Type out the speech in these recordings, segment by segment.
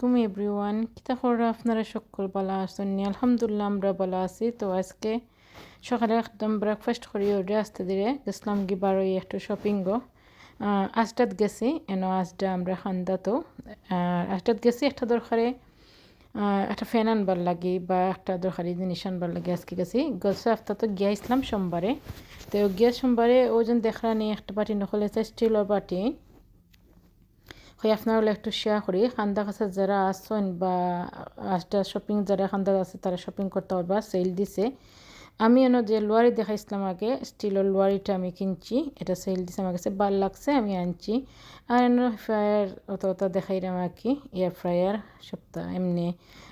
আলাইকুম এভরিওয়ান। কিতা করে আপনারা সকল ভালো আছেন? আলহামদুলিল্লাহ, আমরা বলা আছি। তো আজকে সকালে একদম ব্রেকফাস্ট করি ওরে, আসতে দিলে গেছিলাম কি বারোই একটু শপিংও আজটাত গেছি, এন আজটা আমরা খান্দা তো। আজটাত গেছি একটা দরকারে। একটা ফ্যান আনবার লাগে বা একটা দরকারি জিনিস আনবার লাগে আজকে গেছি। গত সপ্তাহ তো গিয়েছিলাম সোমবারে। তো গিয়া সোমবারে ওজন দেখা নিয়ে একটা বাটি নকলে স্টিলের বাটি। হয় আপনারা একটু শেয়ার করি খান্দা কাছে যারা আসছেন বা আজটা শপিং যারা খান্দা আছে তারা শপিং করতে পারবা সেল দিছে আমি এনে যে লোয়ারি দেখাইছিলাম আগে স্টিলের লোয়ারিটা আমি কিনছি এটা সেল দিছে আমার কাছে ভালো লাগছে আমি আনছি আর এনে ফ্রায়ার অত অত দেখাইলাম আর কি এয়ার ফ্রায়ার সপ্তাহ এমনি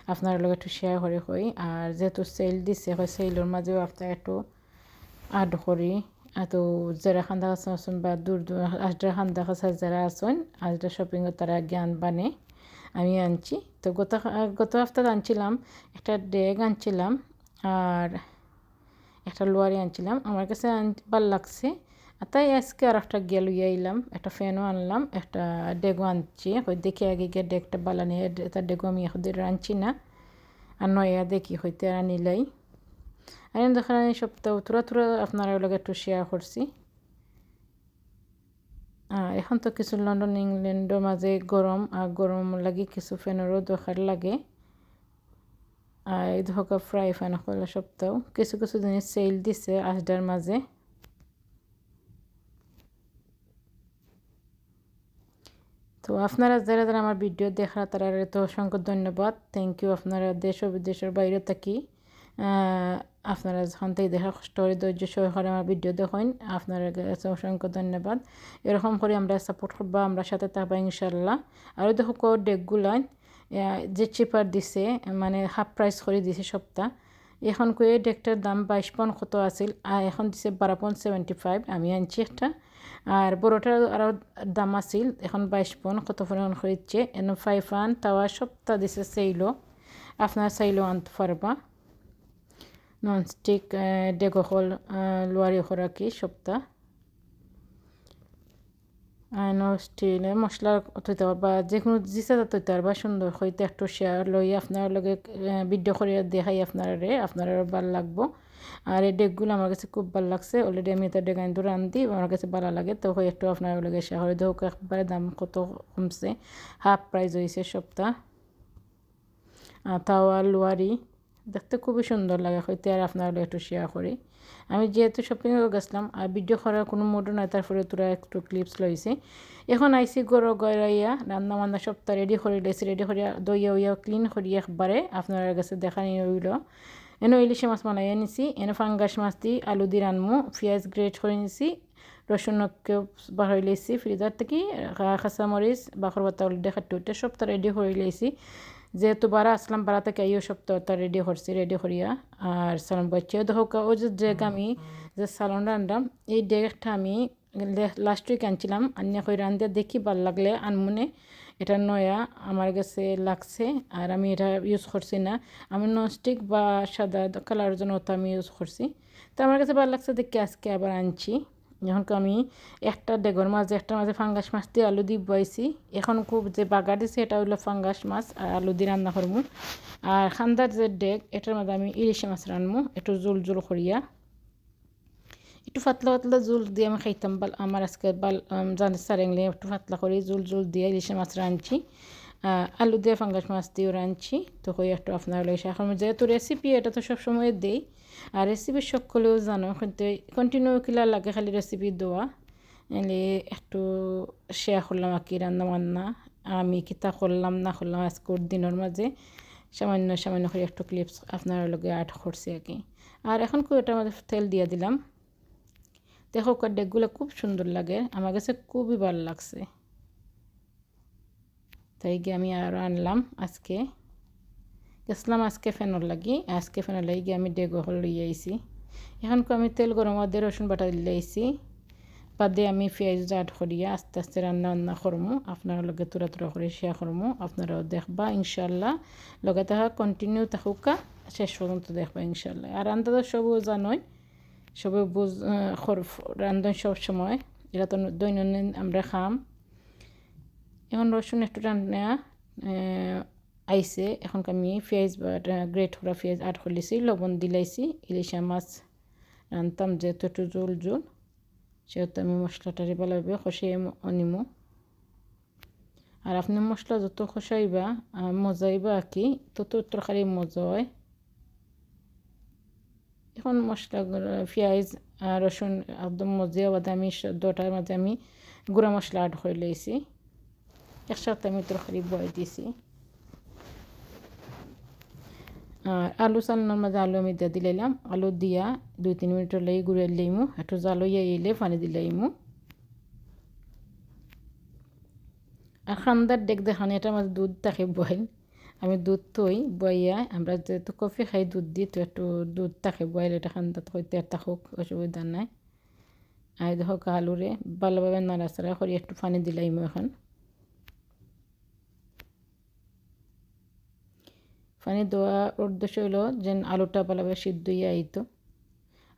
আপনার লগে একটু শেয়ার করে হই আর যেহেতু সেল দিছে হয় সেলের মাঝেও আপনার একটু আড করি তো যারা খান্দা আসুন বা দূর দূর আজরা খান্দা কাছে যারা আসুন আজরা শপিংয়ে তারা জ্ঞান বানে আমি আনছি তো গত গত সপ্তাহে আনছিলাম একটা ডেগ আনছিলাম আর একটা লোয়ারি আনছিলাম আমার কাছে ভালো লাগছে আর তাই আজকে আর একটা গিয়ে লইয়া আইলাম একটা ফ্যানও আনলাম একটা ডেগো আনছি দেখি আগে গিয়ে ডেগটা বালা নিয়ে তার ডেগো আমি এখন আনছি না আর নয়া দেখি হইতে আনিলাই আমি দেখেন এই সপ্তাহ থোড়া থোড়া আপনারা লগে একটু শেয়ার করছি এখন তো কিছু লন্ডন ইংল্যান্ডের মাঝে গরম আর গরম লাগে কিছু ফ্যানেরও দরকার লাগে আর এই ধোকা ফ্রাই ফ্যান হলে সপ্তাহ কিছু কিছু জিনিস সেল দিছে আজডার মাঝে তো আপনারা যারা যারা আমার ভিডিও দেখা তারা তো অসংখ্য ধন্যবাদ থ্যাংক ইউ আপনারা দেশ ও বিদেশের বাইরে থাকি আপনারা যখন থেকে দেখা করে ধৈর্য সহকারে আমার ভিডিও দেখেন। আপনারা অসংখ্য ধন্যবাদ। এরকম করে আমরা সাপোর্ট করবা আমরা সাথে থাকবা ইনশাল্লাহ আরও দেখো ডেকগুলান যে চিপার দিছে মানে হাফ প্রাইস করে দিছে সপ্তাহ এখন কয়ে ডেকটার দাম বাইশ পন কত আছিল? আর এখন দিছে বারো পয়েন্ট সেভেন্টি ফাইভ আমি আনছি একটা। আর বড়োটার আরও দাম আছিল, এখন বাইশ পন কত পরিমাণ হয়েছে? এন ফাইভ আন তাওয়া সপ্তাহ দিছে সেইলো আপনার চাইলেও আনতে পারবা। ননস্টিক ডেগহল লোয়ারি খোরাকি সপ্তাহ স্টিলে মশলা তৈতে পারবা যে কোনো জিসা তৈতে পারবা সুন্দর হইতে একটু শেয়ার লই আপনার লগে ভিডিও করে দেখাই আপনারে আপনার ভালো লাগবো আর এই ডেকগুলো আমার কাছে খুব ভালো লাগছে অলরেডি আমি এটা ডেক আনতে রান্ধি আমার কাছে ভালো লাগে তো হয়ে একটু আপনার লগে শেয়ার দেখ একবারে দাম কত কমছে হাফ প্রাইস হয়েছে সপ্তাহ তাওয়া লোয়ারি দেখতে খুবই সুন্দর লাগে হইতে আর আপনার একটু শেয়ার করি। আমি যেহেতু শপিংয়ে গেছিলাম, আর ভিডিও করার কোনো মোডও নাই, তারপরে তোরা একটু ক্লিপস লইছি। এখন আইসি গরো গড়াইয়া রান্না বান্না সবটা রেডি করে লেছি রেডি করিয়া দইয়া উইয়া ক্লিন করি একবারে আপনার কাছে দেখা নিয়ে হইল এনে ইলিশে মাছ বানাইয়া নিছি, এনে ফাঙ্গাস মাছ দি আলু দি রানমু পেঁয়াজ গ্রেট করে নিছি রসুনকেও বাহরি লেছি ফ্রিজার থেকে কাঁচামরিচ, বাখর বাতা উল্টে খাট্টি সবটা রেডি করে লেছি যেহেতু বারা, আসলাম বারা থেকে এই সপ্তাহটা রেডি করছি, রেডি করিয়া। আর সালন বাচ্চা হোক ও যে ডেক আমি, যে সালন রান্নাম এই ডেকটা আমি লাস্ট উইক আনছিলাম, আনিয়া করে রান্ধে দেখি ভালো লাগলে আনমনে। এটা নয়া, আমার কাছে লাগছে, আর আমি এটা ইউজ করছি না। আমি ননস্টিক বা সাদা কালার জন্য ওটা আমি ইউজ করছি। তো আমার কাছে ভালো লাগছে দেখি আজকে আবার আনছি। যখন আমি একটা ডেগর মাছ, একটা মাঝে ফাঙ্গাস মাছ দিয়ে আলু দিয়ে বয়েছি এখন খুব যে বাগা দিছে, এটা হইল ফাঙ্গাস মাছ আর আলু দিয়ে রান্না করব আর খান্দার যে ডেক এটার মধ্যে আমি ইলিশে মাছ রানবো একটু জোল জোল করিয়া। একটু পাতলা পাতলা জোল দিয়ে আমি খাইতাম, বাল আমার আজকে বাল জানি সারেংলে একটু পাতলা করে, জোল জোল দিয়ে ইলিশে মাছ রাঁধছি। আলু দিয়ে ফাঙ্গাস মাছ দিয়েও রাঁধছি। তো হয়ে একটু আপনার লেগে এখন যেহেতু রেসিপি এটা তো সবসময় দেই। আর রেসিপি সকলেও জানো কিন্তু কন্টিনিউ কিলা লাগে খালি রেসিপি দেওয়া এলে একটু শেয়ার করলাম আর কি রান্না বান্না। আমি কিতা করলাম, না করলাম আজকের দিনের মাঝে। সামান্য সামান্য করে একটু ক্লিপস আপনার লগে আর্ট করছি আর কি আর এখন এটার মধ্যে তেল দিয়ে দিলাম। দেখো ডেকগুলো খুব সুন্দর লাগে। আমার কাছে খুবই ভালো লাগছে। তাই গিয়ে আমি আরও আনলাম আজকে গেছিলাম আজকে ফেনর লাগি আজকে ফেনর লাগি গিয়ে আমি ডেগো হল লই আইছি এখন আমি তেল গরম দিয়ে রসুন বাটা দিলে আইছি বাদে আমি পেঁয়াজ জাট করিয়া আস্তে আস্তে রান্না বান্না করমু আপনার লগে তুরা তুরা করে শেয়ার করমু আপনারাও দেখবা ইনশাল্লাহ লগে থাকা কন্টিনিউ থাকুকা শেষ পর্যন্ত দেখবা ইনশাল্লাহ আর রান্না সবও জানোই সবে বুঝ রান্ধন সব সময় এটা তো দৈনন্দিন আমরা খাম এখন রসুন একটু রান্না আইসে এখন আমি পেঁয়াজ গ্রেট করা পেঁয়াজ আট করলেছি লবণ দিলাইছি, ইলিশা মাছ রান্তাম যেহেতু একটু জোল জোল সেহেতু আমি মশলাটারে ভালোভাবে খসিয়ে নিমু। আর আপনি মশলা যত খসাইবা মজাইবা কি, তত তরকারি মজা হয়। এখন মশলা পেঁয়াজ রসুন একদম মজিয়া বাদে আমি দুটার মাঝে আমি গুঁড়া মশলা অ্যাড করে লইছি একসাথে আমি তরকারি বয় দিছি আর আলু চালানোর মাঝে আলু আমি দিয়ে দিলাম আলু দিয়া দুই তিন মিনিটের লাগি গুড়ে লইমু একটু জালইয়া এলে পানি দিলাইমু আর খান্দার ডেক দেখানি এটা আমার দুধ থাকে বয়েল আমি দুধ থই বইয়া আমরা যেহেতু কফি খাই দুধ দিই তো একটু দুধ থাকে বয়েল এটা খান্দাত হইতে একটা হোক অসুবিধা নাই আর দেখো আলুরে ভালোভাবে নাড়াচাড়া করি একটু পানি দিলাইমু এখন পানি দেওয়া উদ্দেশ্য হলো যে আলুটা ভালোভাবে সিদ্ধ হয়ে আইতো।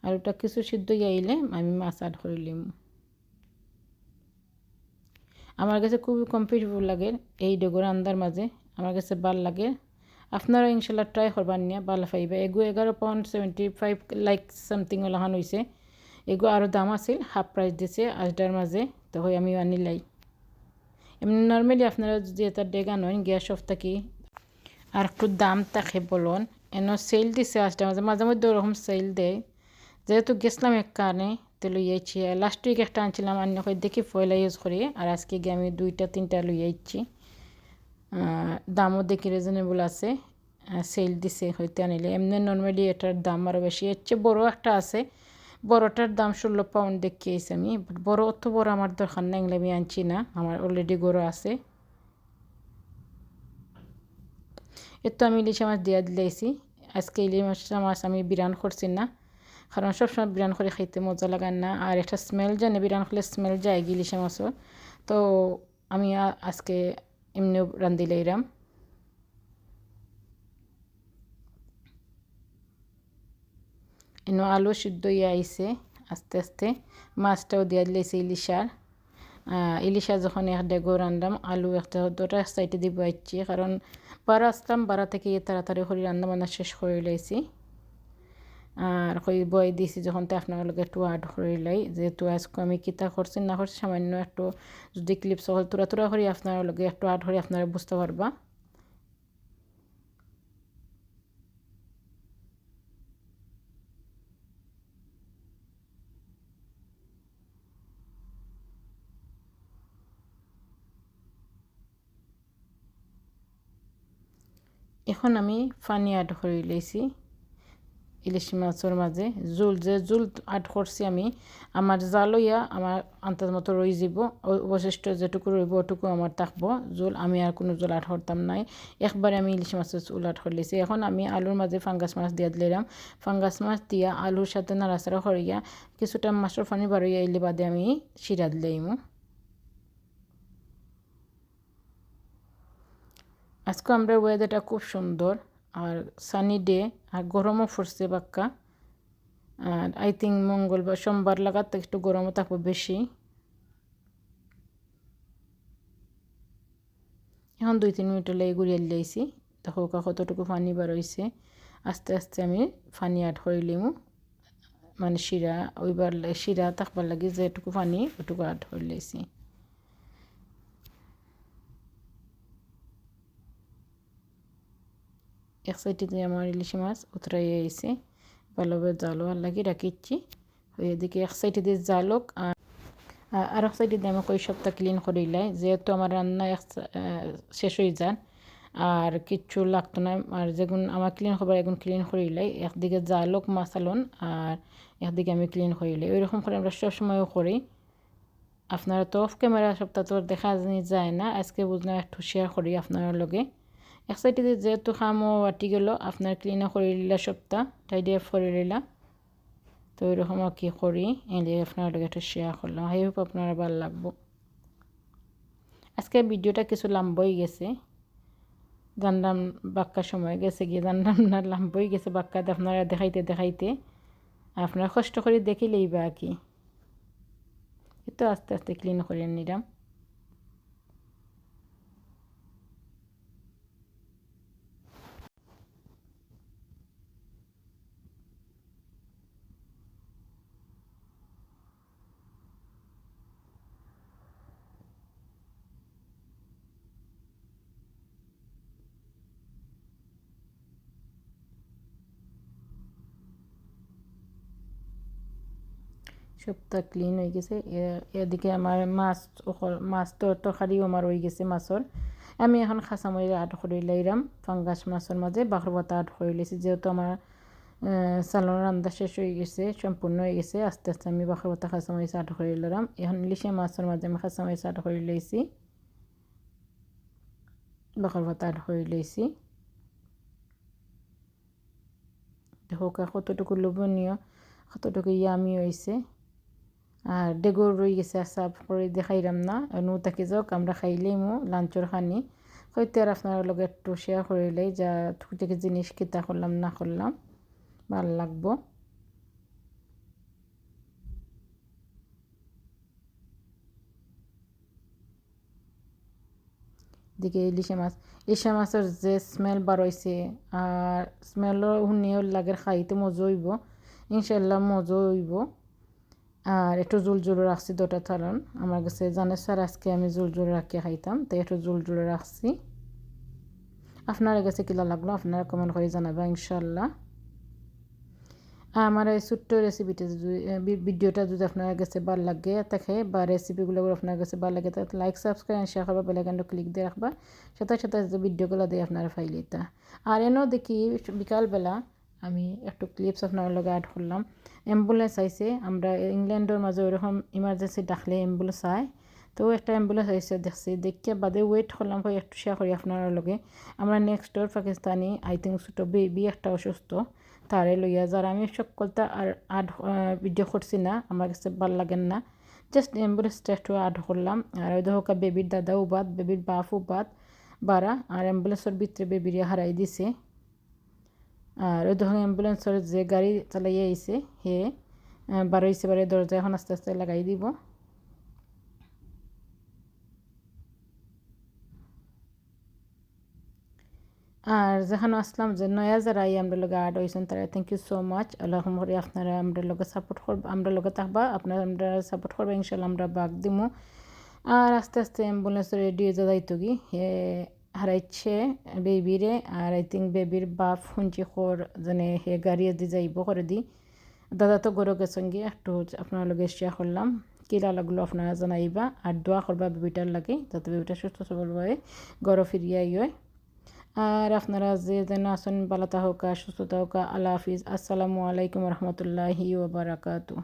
আলুটা কিছু সিদ্ধ হয়ে আইলে আমি মাছ আড করে লিম আমার কাছে খুবই কমফর্টেবল লাগে এই ডগর আন্দার মাঝে। আমার কাছে ভালো লাগে। আপনারা ইনশাল্লাহ ট্রাই করবার নিয়ে ভালো পাইবে। এগু এগারো pound seventy five like something ওলাহান হয়েছে এগু আরও দাম আছিল হাফ প্রাইস দিছে আজটার মাঝে তো হয় আমি আনিলাই। এমনি নর্মালি আপনারা যদি এটা ডেগা নয় গ্যাস অফ থাকি আর একটু দাম থাকে বলুন এন সেল দিছে আজটার মাঝে মাঝে মধ্যে ওরকম সেল দেয়। যেহেতু গেছিলাম এক কারণে, তো লইয়াইছি লাস্ট উইক একটা আনছিলাম আনি দেখি পয়লা ইউজ করি। আর আজকে গিয়ে আমি দুইটা, তিনটা লইয়াইছি দামও দেখি রিজনেবল আছে। সেল দিছে হইতে আনিলে। এমনি নর্মালি এটার দাম আরও বেশি। এর চেয়ে বড়ো একটা আছে। বড়টার দাম ষোলো পাউন্ড দেখিয়েছি আমি। বড় অত বড় আমার দরকার না এগুলো আমি আনছি না। আমার অলরেডি গরু আছে। এর তো আমি ইলিশ মাছ দিয়া দিলাইছি। আজকে ইলিশ মাছ আমি বিরান করছি না। কারণ সবসময় বিরান করে খাইতে মজা লাগান না। আর একটা স্মেল জানে, বিরান করলে স্মেল যায় ইলিশ মাছও। তো আমি আজকে এমনিও রান্ধিলে এরাম এনে আলু সিদ্ধ হয়ে আইসে আস্তে আস্তে। মাছটাও দিয়া দিলেছে ইলিশার ইলিশা যখন এক ডেগো রান্দাম আলু একটা দুটা এক সাইডে দিব আইছি, কারণ বারা আসতাম বারা থেকে তাড়াতাড়ি করে রান্না বান্না শেষ করে লাইছি। আর কই বই দিছি যখন তো আপনার লগে একটু আর্ট করে লাই, যেহেতু আজকে আমি কিতা করছি না করছি, সামান্য একটু যদি ক্লিপ সকল তোরা তোরা করি আপনার লগে একটু আর্ট করে আপনারা বুঝতে পারবা। এখন আমি ফানি আড করে লইছি ইলিশ মাছের মাঝে জোল যে জোল আড করছি আমি আমার জালইয়া আমার আন্তাজ মতো রয়ে যাব অবশিষ্ট যেটুকু রইব ওটুকু আমার থাকব। জোল আমি আর কোনো জোল আট করতাম নাই। একবারে আমি ইলিশ মাছের চুল আট করলেছি এখন আমি আলুর মাঝে ফাঙ্গাস মাছ দিয়ে দিলাম ফাঙ্গাস মাছ দিয়া আলুর সাথে নাড়াচাড়া করিয়া কিছুটা মাছের পানি বাড়িয়া এলে বাদে আমি শিরা দিলাইমু আজকে আমরা ওয়েদারটা খুব সুন্দর, আর সানি ডে আর গরমও পড়ছে বাক্কা আর আই থিঙ্ক মঙ্গলবার সোমবার লাগাতে একটু গরমও থাকব বেশি। এখন দুই, তিন মিনিট লেগে গুড়িয়ে লাইছি দেখো কতটুকু পানি বার হয়েছে আস্তে আস্তে আমি পানি অ্যাড করে লিমু মানে শিরা, ওইবার শিরা থাকবার লাগে যেটুকু পানি, ওটুকু অ্যাড করে লাইছি এক সাইডে আমার ইলিশ মাছ, উতরাই আইছে। ভালোভাবে জালো আর লাগি, রাখিচ্ছি। এদিকে এক সাইডে দিয়ে জালক আর এক সাইডে দিয়ে আমাকে ওই সপ্তাহ ক্লিন করে লাই। যেহেতু আমার রান্না এক শেষ হয়ে যান, আর কিচ্ছু লাগতো না, আর যেগুন আমার ক্লিন খবর এখন ক্লিন করে লাই। একদিকে জালক, মাসালন, আর একদিকে আমি ক্লিন করে লাই। ওইরকম করে আমরা সবসময়ও করি। আপনারা তো অফ ক্যামেরা সপ্তাহ তো দেখা যায় না, আজকে বুঝলাম একটু শেয়ার করি আপনার লগে। এক সাইডে যেহেতু খামো আটি গেল, আপনার ক্লিনও করে লিলা সপ্তাহ টাইডি করে লিলা তো আর কি করি এলে আপনার লগে একটা শেয়ার করলাম। হাই হোপ আপনারা ভালো লাগবো। আজকে ভিডিওটা কিছু লাম্বই গেছে। জানলাম বাক্কার সময় গেছে গিয়ে, জানলাম না, লাম্বই গেছে বাক্কাতে আপনারা দেখাইতে দেখাইতে। আপনারা কষ্ট করে দেখিলেই বা কি। তো আস্তে আস্তে ক্লিন করে নিলাম। সবটা ক্লিন হয়ে গেছে। এদিকে আমার মাছ মাছ তরকারিও আমার হয়ে গেছে মাছর আমি এখন খাঁচামরি আট করে লাইরাম ফাঙ্গাস মাছের মাঝে বাখর পাতা আট করে লাইছি যেহেতু আমার সালন রান্না শেষ হয়ে গেছে সম্পূর্ণ হয়ে গেছে। আস্তে আস্তে আমি বাখর পাতা খাঁচামরি আট করে লইলাম এখন ইলিশে মাছের মাঝে আমি খাঁচামরি আট করে লইছি বাখর পাতা আট করে লইছি হোক কতটুকু লোভনীয়, কতটুকু ইয়ামি হয়েছে আর ডেগর রয়ে গেছে আর সাফ করে দেখাইলাম না। নু তাকে যাওক, আমরা খাইলেই মো লাঞ্চর খানি। হয়তো আর আপনার লগে একটু শেয়ার করিলেই যা টুকটাকি জিনিস কিতা করলাম, না করলাম। ভালো লাগবো। দিকে ইলিশে মাছ। ইলিশে মাছের যে স্মেল বার আর স্মেলও শুনিও লাগে খাইতে মজা হইব। ইনশাল্লাহ মজা হইব। আর একটু জুল জুল রাখছি দুটা থালন আমার কাছে জানে স্যার আজকে আমি জুল জুল রাখিয়ে খাইতাম, তাই একটু জুল জুল রাখছি। আপনার কাছে কিলা লাগল? আপনারা কমেন্ট করে জানাবেন ইনশাল্লাহ আমার এই ছোট্ট রেসিপিটা ভিডিওটা যদি আপনার কাছে ভালো লাগে থাকে বা রেসিপিগুলো আপনার কাছে ভালো লাগে, তাহলে লাইক সাবস্ক্রাইব শেয়ার করবা বেলাইকানটা ক্লিক দিয়ে রাখবা। সাথে সাথে ভিডিওগুলো দিয়ে, আপনারা ফাইলিতা আর এনেও দেখি, বিকালবেলা আমি একটু ক্লিপস আপনার লগে অ্যাড করলাম। অ্যাম্বুলেন্স আইছে, আমরা ইংল্যান্ডের মাঝে ওইরকম ইমার্জেন্সি ডাকলে অ্যাম্বুলেন্স আয়। তো একটা অ্যাম্বুলেন্স আইসে দেখছি, দেখিয়ে বাদে ওয়েট করলাম ভাই একটু শেয়ার করি আপনার লগে। আমরা next door Pakistani I think ছোটো বেবি একটা অসুস্থ, তারে লইয়া যারা। আমি সব সকলটা আর আড ভিডিও করছি না, আমার কাছে ভালো লাগেন না। জাস্ট অ্যাম্বুলেন্সটা একটু আড করলাম। আর ওই দেখা বেবির দাদাও বাদ বেবির বাপও বাদ, বারা। আর অ্যাম্বুলেন্সের ভিতরে বেবিরিয়া হারাই দিছে। আর ওই দেখুন অ্যাম্বুলেন্সের যে গাড়ি চালাইয়া আইছে হে বারোইছে বারে দরজা এখন আস্তে আস্তে লাগাই দিব। আর যেখানে আসলাম যে নয়া যারা এই আমরা লগে আড হয়েছেন তারা thank you so much Allah করে আপনারা আমরা লগে সাপোর্ট করব আমরা লগে থাকবা, আপনারা আমরা সাপোর্ট করবা ইনশাল্লাহ আমরা বাগ দিমু। আর আস্তে আস্তে অ্যাম্বুলেন্স রেডি হয়ে যাইতো কি হে হারাইছে বেবিরে আর আই থিঙ্ক বেবির বাপ শুনছি খর যেনে হে গাড়ি দি যাইব করে দি দাদা তো গরু গেছেন গিয়ে একটু আপনার লগে শেয়ার করলাম কিলা লাগল আপনারা জানাইবা আর দোয়া করবা বেবিটার লাগে যাতে বেবিটা সুস্থ সবলভাবে গরু ফিরিয়ে হয় আর আপনারা যে যেন আসেন ভালো হোক সুস্থতা হোক আল্লাহ হাফিজ আসসালামু আলাইকুম রহমতুল্লাহি ওবরাকাতু